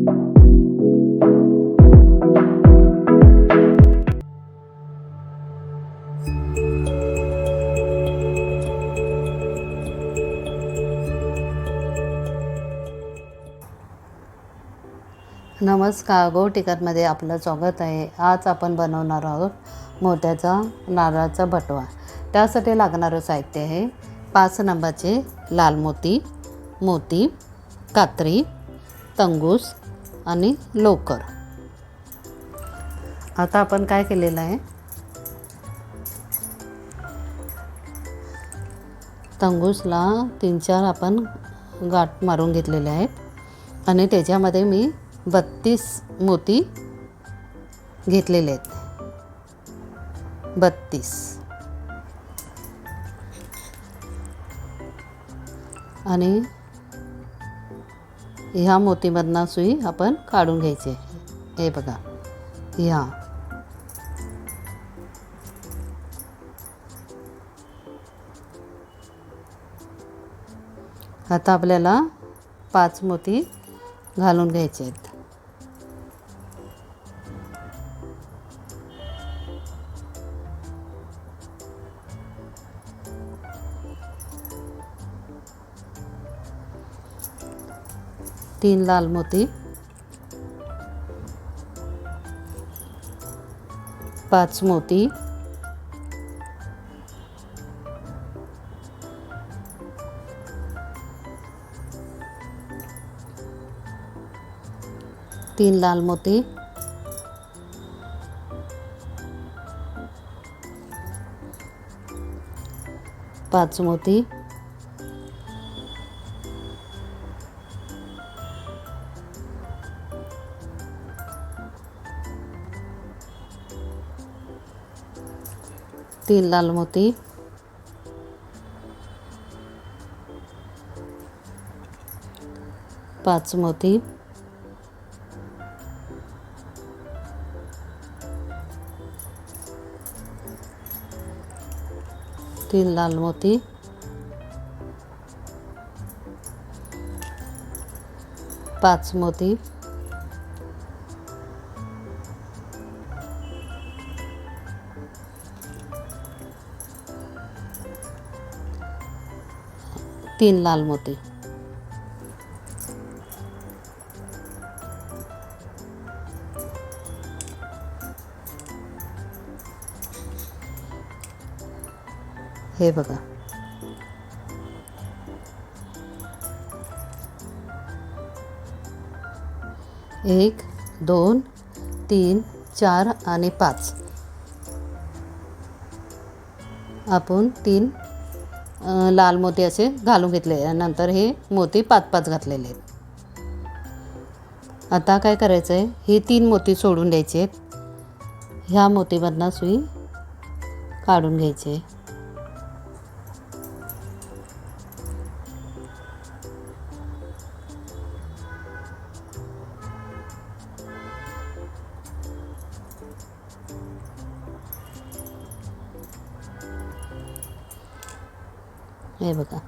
नमस्कार गो टिकटमध्ये आपलं स्वागत आहे. आज आपण बनवणार आहोत मोत्याचा नारळाचा बटवा. त्यासाठी लागणारं साहित्य आहे पाच नंबरचे लाल मोती मोती कात्री तंगूस आणि लोकर आता आपण काय केलेलं आहे? तंगूसला तीन चार आपण गाठ मारून घेतलेले आहेत. आणि त्याच्यामध्ये मी बत्तीस मोती घेतलेले आहेत. बत्तीस. आणि ह्या मोतीमधनं सुई आपण काढून घ्यायची हे बघा. ह्या. आता आपल्याला पाच मोती घालून घ्यायचे आहेत. तीन लाल मोती पाच मोती तीन लाल मोती पाच मोती असतील लाल मोती. पाच मोती. तीन लाल मोती. पाच मोती. तीन लाल मोती. हे बघा. एक दोन तीन चार आणि पाच. आपण तीन लाल मोती असे घालून घेतले. नंतर हे मोती पाच पाच घातलेले आहेत. आता काय करायचं आहे हे तीन मोती सोडून द्यायचे आहेत. ह्या मोतीमधनं सुई काढून घ्यायची आहे. हे बघा.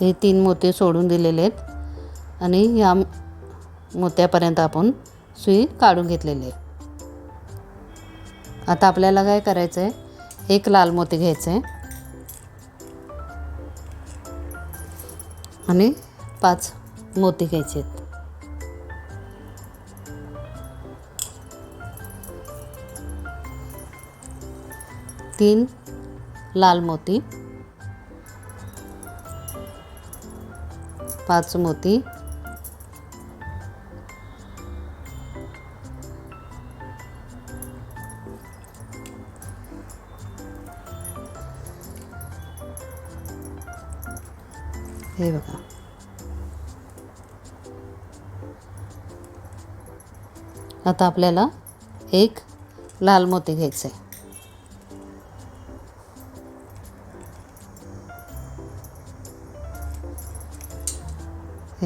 हे तीन मोते सोडून दिलेले आहेत. आणि ह्या मोत्यापर्यंत आपण सुई काढून घेतलेली आहे. आता आपल्याला काय करायचं आहे एक लाल मोती घ्यायचं आहे आणि पाच मोती घ्यायचे आहेत तीन लाल मोती पाच मोती हे बघा. आता आपल्याला एक लाल मोती घ्यायचं. आहे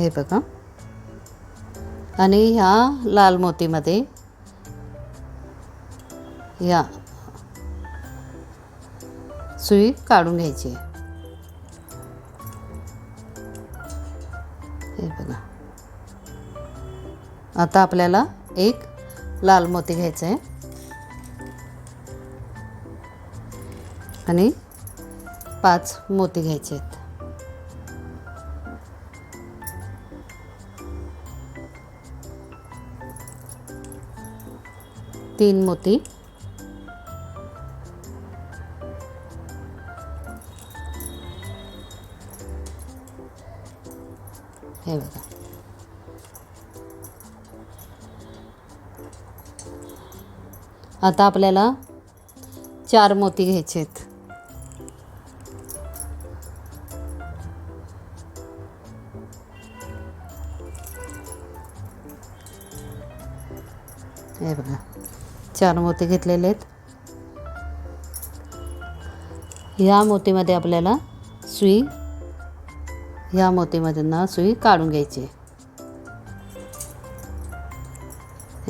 हे बघा. आणि ह्या लाल मोतीमध्ये या सुई काढून घ्यायची आहे. हे बघा. आता आपल्याला एक लाल मोती घ्यायचं आहे. आणि पाच मोती घ्यायचे आहेत. तीन मोती. हे बघा. आता आपल्याला चार मोती घ्यायचे आहेत हे बघा. चार मोती घेतलेले आहेत. ह्या मोतीमध्ये आपल्याला सुई ह्या मोतीमध्ये ना सुई काढून घ्यायची आहे.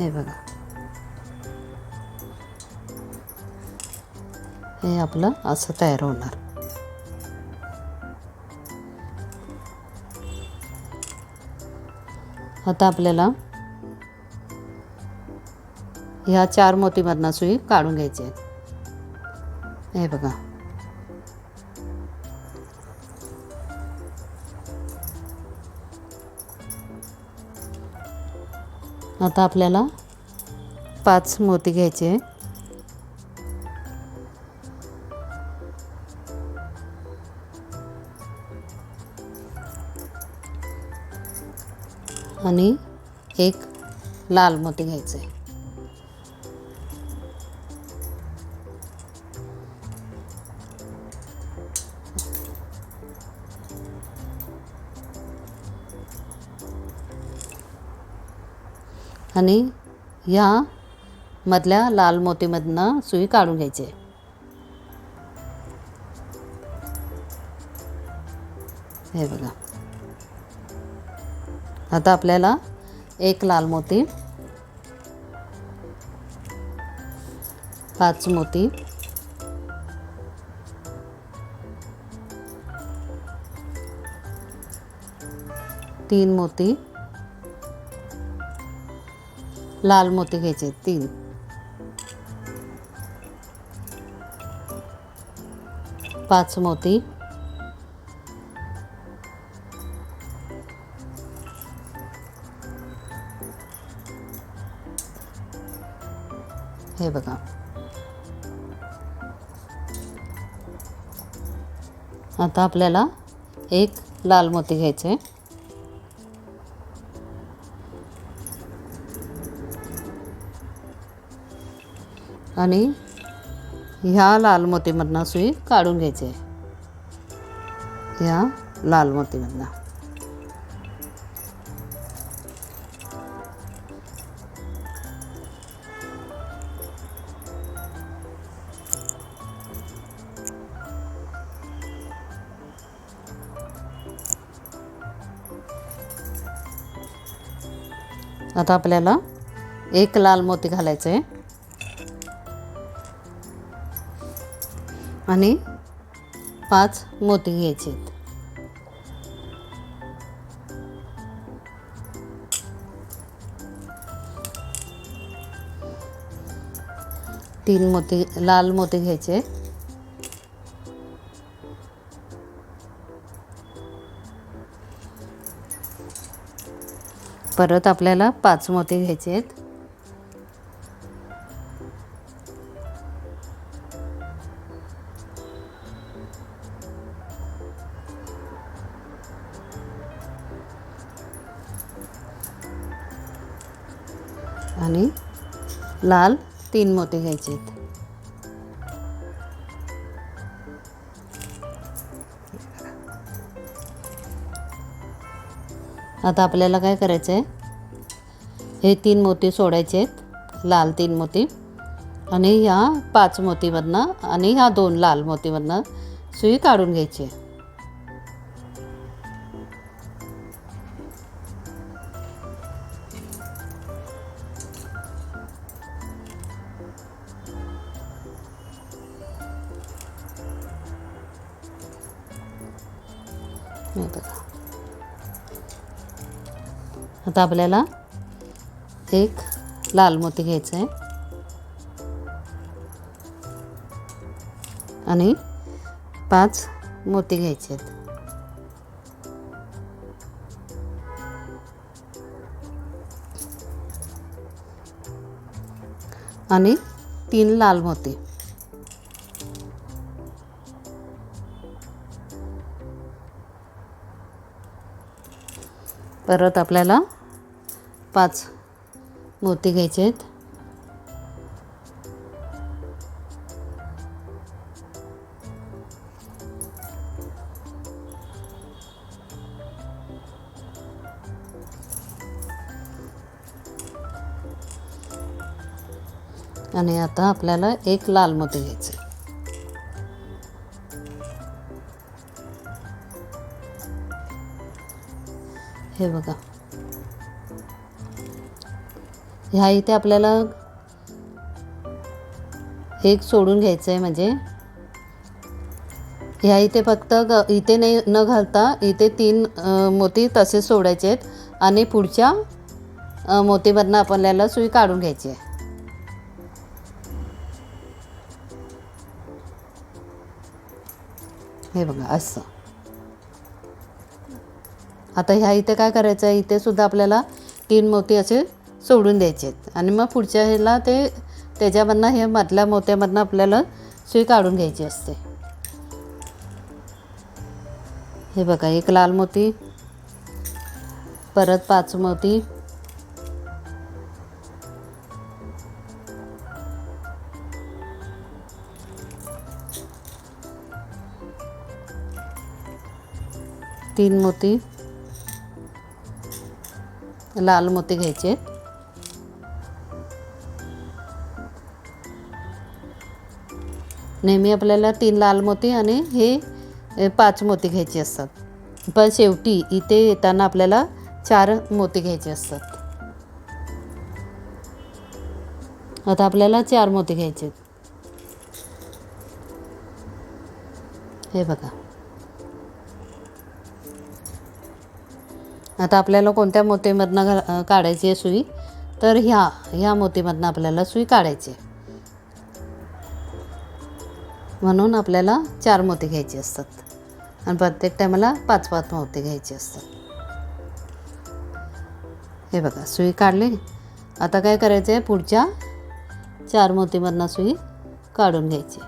हे बघा. हे आपलं असं तयार होणार. आता आपल्याला ह्या चार मोतीमधनं सुई काढून घ्यायची आहे हे बघा. आता आपल्याला पाच मोती घ्यायचे आहे आणि एक लाल मोती घ्यायचं आहे आणि ह्या मधल्या लाल मोतीमधनं सुई काढून घ्यायची आहे. हे बघा आता आपल्याला एक लाल मोती पाच मोती तीन मोती लाल मोती घ्यायचे तीन. पाच मोती. हे बघा. आता आपल्याला एक लाल मोती घ्यायचे. आणि ह्या लाल मोतीमधनं सुई काढून घ्यायची आहे. ह्या लाल मोतीमधनं. आता आपल्याला एक लाल मोती घालायचं आहे. आणि पाच मोती घ्यायचे आहेत. तीन मोती लाल मोती घ्यायचे. परत आपल्याला पाच मोती घ्यायचे आहेत. आणि लाल तीन मोती घ्यायचे आहेत. आता आपल्याला काय करायचं आहे हे तीन मोती सोडायचे आहेत. लाल तीन मोती आणि ह्या पाच मोतीमधनं आणि ह्या दोन लाल मोतीमधनं सुई काढून घ्यायची आहे. हे बघा आता आपल्याला एक लाल मोती घ्यायचं आहे. आणि पाच मोती घ्यायचे आहेत. आणि तीन लाल मोती. परत आपल्याला पाच मोती घ्यायचे आहेत. आणि आता आपल्याला एक लाल मोती घ्यायचे हे बघा. ह्या इथे आपल्याला एक सोडून घ्यायचं आहे म्हणजे. ह्या इथे फक्त ग इथे नाही न घालता इथे तीन मोती तसेच सोडायचे आहेत. आणि पुढच्या मोतीमधनं आपल्याला सुई काढून घ्यायची आहे. हे बघा असं. आता ह्या इथे काय करायचं आहे? इथे सुद्धा आपल्याला तीन मोती असे सोडून द्यायचे आहेत. आणि मग पुढच्या ह्याला ते त्याच्यामधनं हे मधल्या मोत्यामधनं आपल्याला सुई काढून घ्यायची असते. हे बघा एक लाल मोती परत पाच मोती तीन मोती लाल मोती घ्यायचे. आहेत नेहमी आपल्याला तीन लाल मोती आणि हे पाच मोती घ्यायचे असतात. पण शेवटी इथे येताना आपल्याला चार मोती घ्यायचे असतात. आता आपल्याला चार मोती घ्यायचे आहेत. हे बघा. आता आपल्याला कोणत्या मोतीमधनं घा काढायची आहे सुई? तर ह्या ह्या मोतीमधनं आपल्याला सुई काढायची आहे. म्हणून आपल्याला चार मोती घ्यायचे असतात. आणि प्रत्येक टायमाला पाच पाच मोती घ्यायचे असतात. हे बघा सुई काढली. आता काय करायचं आहे पुढच्या चार मोतीमधनं सुई काढून घ्यायची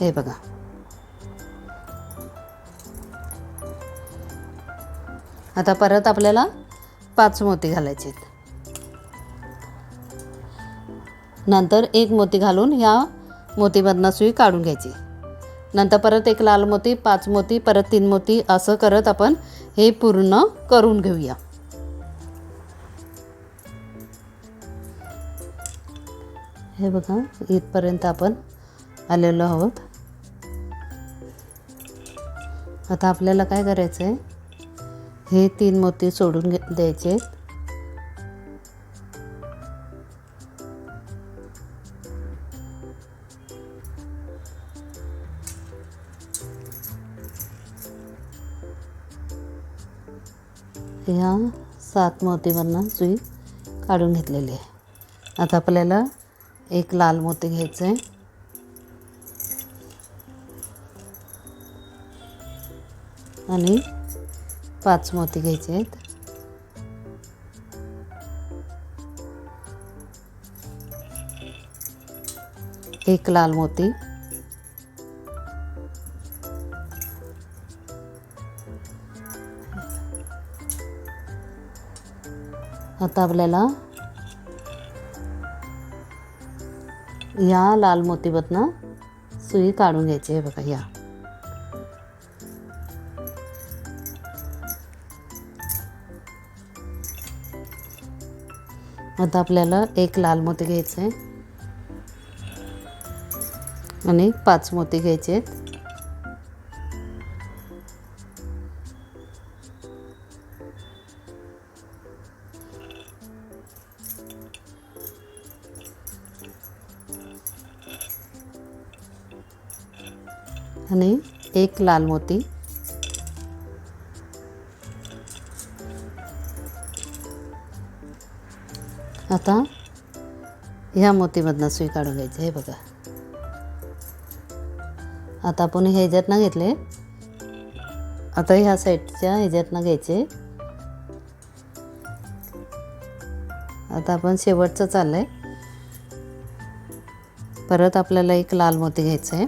हे बघा आता परत आपल्याला पाच मोती घालायचे आहेत. नंतर एक मोती घालून ह्या मोतीमधनं सुई काढून घ्यायची. नंतर परत एक लाल मोती पाच मोती परत तीन मोती असं करत आपण हे पूर्ण करून घेऊया. हे बघा इथपर्यंत आपण आलेलो आहोत. आता आपल्याला काय करायचं आहे हे तीन मोती सोडून घे द्यायचे आहेत. ह्या सात मोतीवरनं सुई काढून घेतलेली आहे आता आपल्याला एक लाल मोती घ्यायचं आहे आणि पाच मोती घ्यायचे आहेत. एक लाल मोती. आता आपल्याला या लाल मोतीबतनं सुई काढून घ्यायची आहे बघा या. आता आपल्याला एक लाल मोती घ्यायचं आहे. आणि पाच मोती घ्यायचे आहेत. आणि एक लाल मोती. आता ह्या मोतीमधनं सुई काढून घ्यायची हे बघा. आता आपण ह्याच्यातनं घेतले. आता ह्या साईडच्या ह्याच्यातनं घ्यायचे. आता आपण शेवटचं चाललं आहे परत आपल्याला एक लाल मोती घ्यायचं आहे.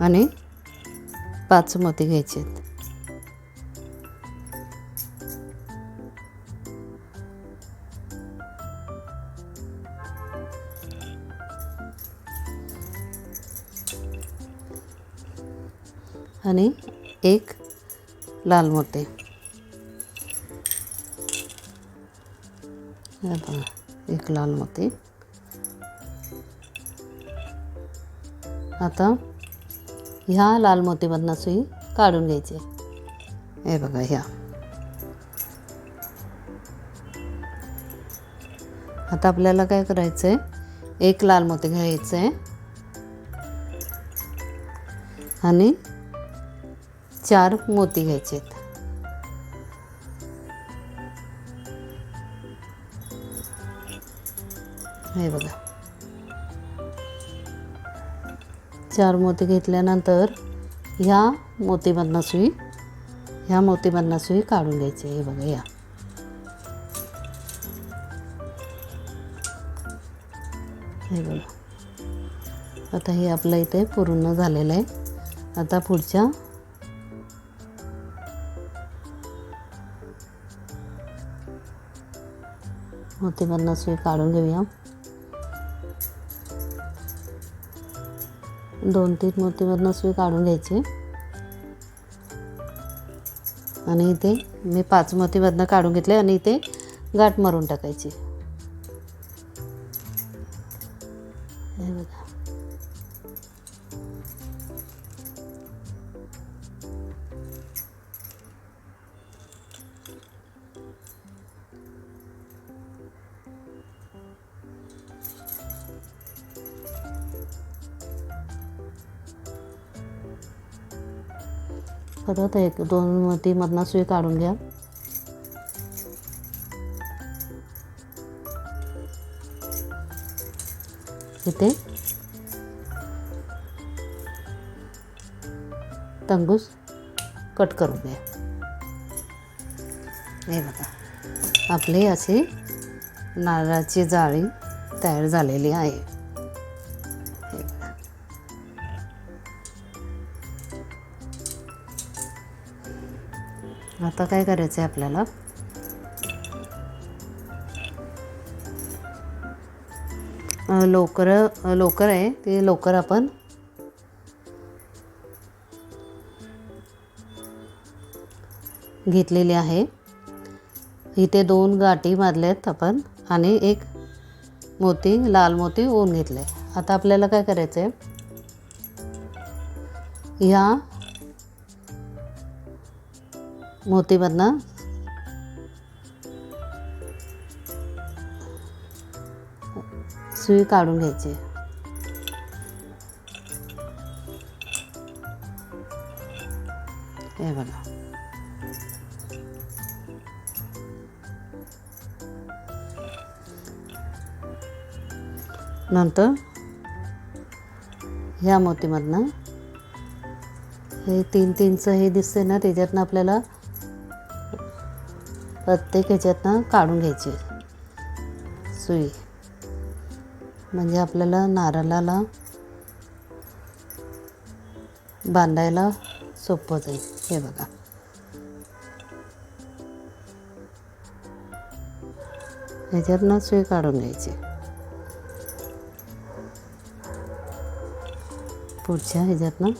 आणि पाच मोती घ्यायचे आहेत आणि एक लाल मोती हे बघा एक लाल मोती आता ह्या लाल मोतीमधनं सुई काढून घ्यायची. हे बघा ह्या. आता आपल्याला काय करायचं आहे एक लाल मोती घ्यायचं आहे आणि चार मोती घ्यायचे आहेत. हे बघा. चार मोती घेतल्यानंतर ह्या मोतीमधनं सुई ह्या मोतीमधनं सुई काढून घ्यायची हे बघा या. हे बघा. आता हे आपलं इथे पूर्ण झालेलं आहे. आता पुढच्या मोतीमधनं सुई काढून घेऊया. दोन तीन मोतीमधनं सुई काढून घ्यायची. आणि इथे मी पाच मोतीमधनं काढून घेतले आणि इथे गाठ मारून टाकायची. हे बघा. परत एक दोन मोतीमधनं सुई काढून घ्या. इथे. तंगूस कट करून घ्या. हे बघा. आपली अशी नारळाची जाळी तयार झालेली आहे. आता काय करायचं आहे आपल्याला लोकर लोकर आहे. ते लोकर आपण घेतलेली आहे. इथे दोन गाठी मारल्यात आपण आणि एक मोती लाल मोती ओवून घेतले आता आपल्याला काय करायचं आहे ह्या मोतीमधनं. सुई काढून घ्यायची. हे बघा. नंतर ह्या मोतीमधनं हे तीन तीनचं हे दिसते ना त्याच्यातनं आपल्याला प्रत्येक ह्याच्यातनं काढून घ्यायची. सुई. म्हणजे आपल्याला नारळाला बांधायला सोपं जाईल. हे बघा. ह्याच्यातनं सुई काढून घ्यायची. पुढच्या ह्याच्यातनं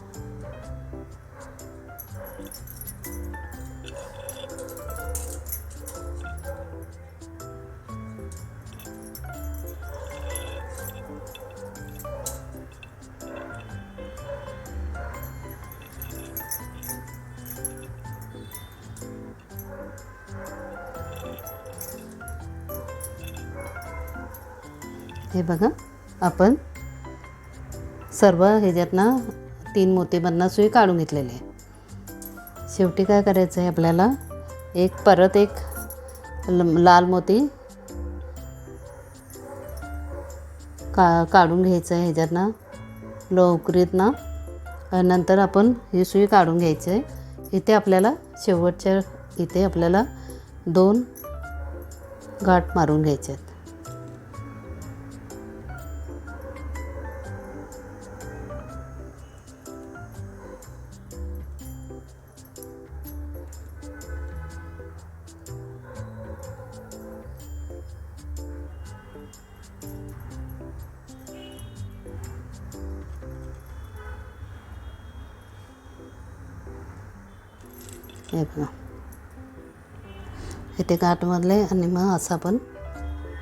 हे बघा आपण सर्व ह्याच्यातनं तीन मोतीमधनं सुई काढून घेतलेली आहे. शेवटी काय करायचं आहे आपल्याला? एक परत एक ल- लाल मोती का काढून घ्यायचं आहे ह्याच्यातनं लोकरीतनं नंतर आपण ही सुई काढून घ्यायची आहे. इथे आपल्याला शेवटच्या इथे आपल्याला दोन गाठ मारून घ्यायचे आहेत. हे बघा. ते गाठ आणि मग असं आपण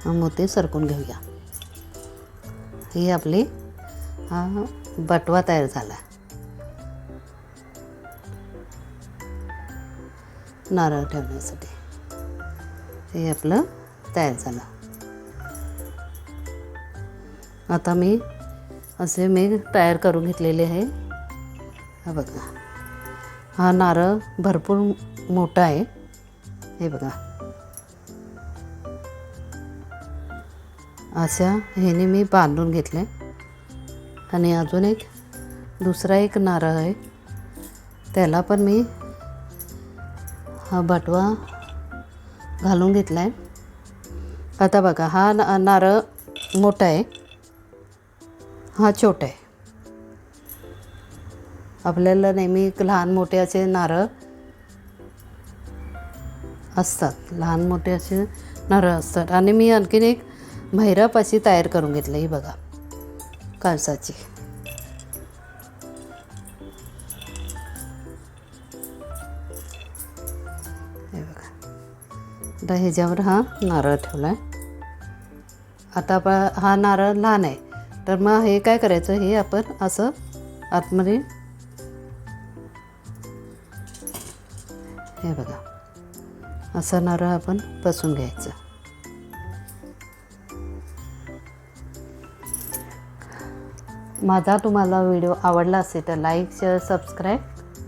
मोती सरकून घेऊया. ही आपली बटवा तयार झाला. नारळ ठेवण्यासाठी. हे आपलं तयार झालं. आता मी असे मी तयार करून घेतलेले आहे. हा बघा. हा नारळ भरपूर मोठा आहे. हे बघा. अशा ह्याने मी बांधून घेतले आणि अजून एक दुसरा एक नारळ आहे. त्याला पण मी हा बटवा घालून घेतला आहे आता बघा हा ना नारळ मोठा आहे. हा छोटा आहे. आपल्याला नेहमी एक लहान मोठे असे नारळ असतात. लहान मोठे असे नारळ असतात. आणि मी आणखीन एक महिराप अशी तयार करून घेतलं ही बघा. काळसाची हे बघा. आता ह्याच्यावर हा नारळ ठेवला आहे आता आपण हा नारळ लहान आहे. तर मग हे काय करायचं? हे आपण असं आतमध्ये हे बघा. असं नारळ आपण बसून घ्यायचं. माझा तुम्हाला व्हिडिओ आवडला असेल तर लाईक शेअर सबस्क्राईब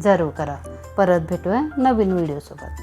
जरूर करा. परत भेटूया नवीन व्हिडिओसोबत.